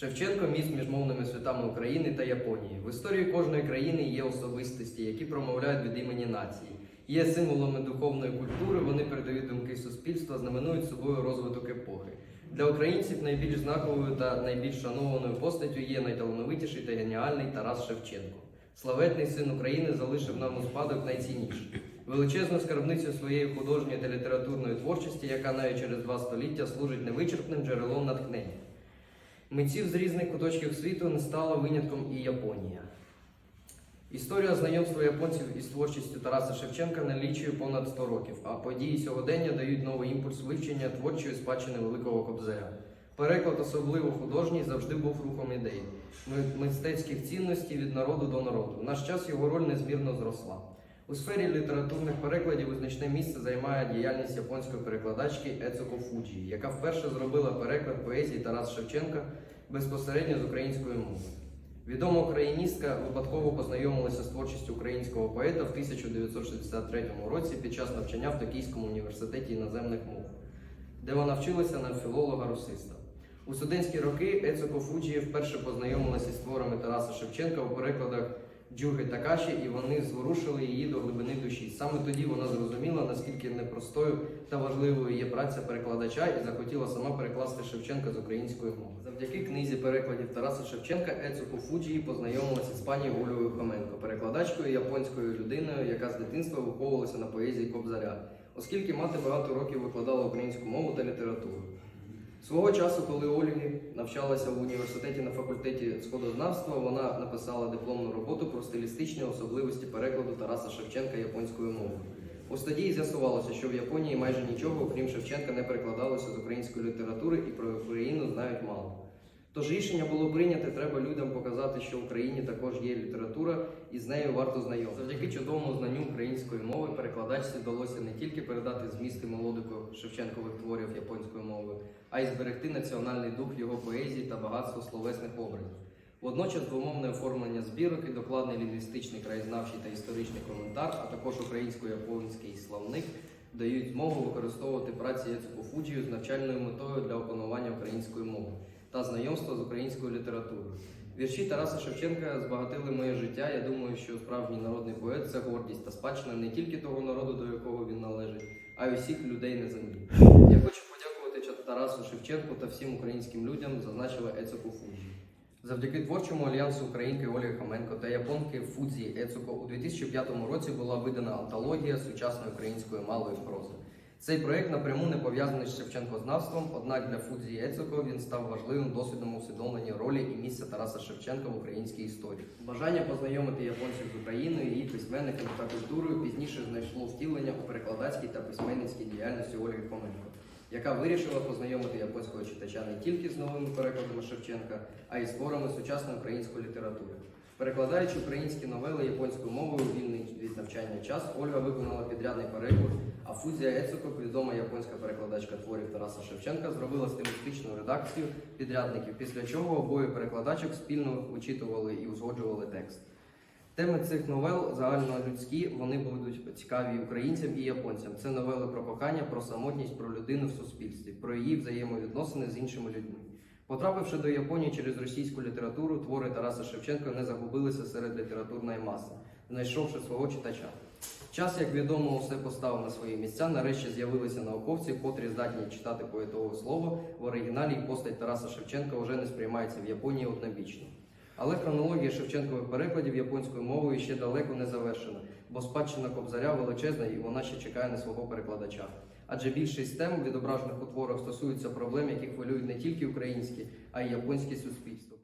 Шевченко міст між мовними святами України та Японії. В історії кожної країни є особистості, які промовляють від імені нації. Є символами духовної культури, вони передають думки суспільства, знаменують собою розвиток епохи. Для українців найбільш знаковою та найбільш шанованою постаттю є найталановитіший та геніальний Тарас Шевченко. Славетний син України залишив нам у спадок найцінніше величезну скарбницю своєї художньої та літературної творчості, яка навіть через два століття служить невичерпним джерелом натхнення. Митців з різних куточків світу не стала винятком і Японія. Історія знайомства японців із творчістю Тараса Шевченка налічує понад 100 років, а події сьогодення дають новий імпульс вивчення творчої спадщини Великого Кобзаря. Переклад, особливо художній, завжди був рухом ідей, мистецьких цінностей від народу до народу. В наш час його роль незмірно зросла. У сфері літературних перекладів визначне місце займає діяльність японської перекладачки Ецуко Фуджі, яка вперше зробила переклад поезії Тараса Шевченка безпосередньо з української мови. Відома україністка випадково познайомилася з творчістю українського поета в 1963 році під час навчання в Токійському університеті іноземних мов, де вона вчилася на філолога-русиста. У студентські роки Ецуко Фуджі вперше познайомилася з творами Тараса Шевченка у перекладах Джуги Такаші, і вони зворушили її до глибини душі. Саме тоді вона зрозуміла, наскільки непростою та важливою є праця перекладача, і захотіла сама перекласти Шевченка з української мови. Завдяки книзі перекладів Тараса Шевченка Ецуко Фуджі познайомилася з пані Олею Хоменко, перекладачкою японською людиною, яка з дитинства виховувалася на поезії Кобзаря, оскільки мати багато років викладала українську мову та літературу. Свого часу, коли Ольги навчалася в університеті на факультеті сходознавства, вона написала дипломну роботу про стилістичні особливості перекладу Тараса Шевченка японською мовою. У стадії з'ясувалося, що в Японії майже нічого, окрім Шевченка, не перекладалося з української літератури і про Україну знають мало. Тож рішення було прийняте, треба людям показати, що в Україні також є література, і з нею варто знайомитися. Завдяки чудовому знанню української мови перекладачці вдалося не тільки передати зміст і мелодику Шевченкових творів японською мовою, а й зберегти національний дух його поезії та багатство словесних образів. Водночас двомовне оформлення збірок і докладний лінгвістичний краєзнавчий та історичний коментар, а також українсько-японський словник дають змогу використовувати праці Яцуко Фуджію з навчальною метою для опанування української мови та знайомства з українською літературою. Вірші Тараса Шевченка збагатили моє життя. Я думаю, що справжній народний поет це гордість та спадщина не тільки того народу, до якого він належить, а й усіх людей на землі. Я хочу подякувати Тарасу Шевченку та всім українським людям, зазначила Ецоку Фуджі. Завдяки творчому альянсу українки Олі Хоменко та японки Фудзі Ецуко у 2005 році була видана антологія сучасної української малої прози. Цей проект напряму не пов'язаний з Шевченкознавством, однак для Фудзі Ецуко він став важливим досвідом у усвідомленні ролі і місця Тараса Шевченка в українській історії. Бажання познайомити японців з Україною, її письменниками та культурою пізніше знайшло втілення у перекладацькій та письменницькій діяльності Ольги Хоменко яка вирішила познайомити японського читача не тільки з новими перекладами Шевченка, а й з творами сучасної української літератури. Перекладаючи українські новели японською мовою у вільний від навчання час, Ольга виконала підрядний переклад, а Фудзія Ецуко, відома японська перекладачка творів Тараса Шевченка, зробила стилістичну редакцію підрядників, після чого обоє перекладачок спільно вичитували і узгоджували текст. Теми цих новел загальнолюдські, вони будуть цікаві українцям і японцям. Це новели про кохання, про самотність, про людину в суспільстві, про її взаємовідносини з іншими людьми. Потрапивши до Японії через російську літературу, твори Тараса Шевченка не загубилися серед літературної маси, знайшовши свого читача. Час, як відомо, усе поставив на свої місця. Нарешті з'явилися науковці, котрі здатні читати поетове слово в оригіналі, і постать Тараса Шевченка вже не сприймається в Японії однобічно. Але хронологія Шевченкових перекладів японською мовою ще далеко не завершена, бо спадщина Кобзаря величезна і вона ще чекає на свого перекладача. Адже більшість тем, відображених у творах, стосуються проблем, які хвилюють не тільки українські, а й японське суспільство.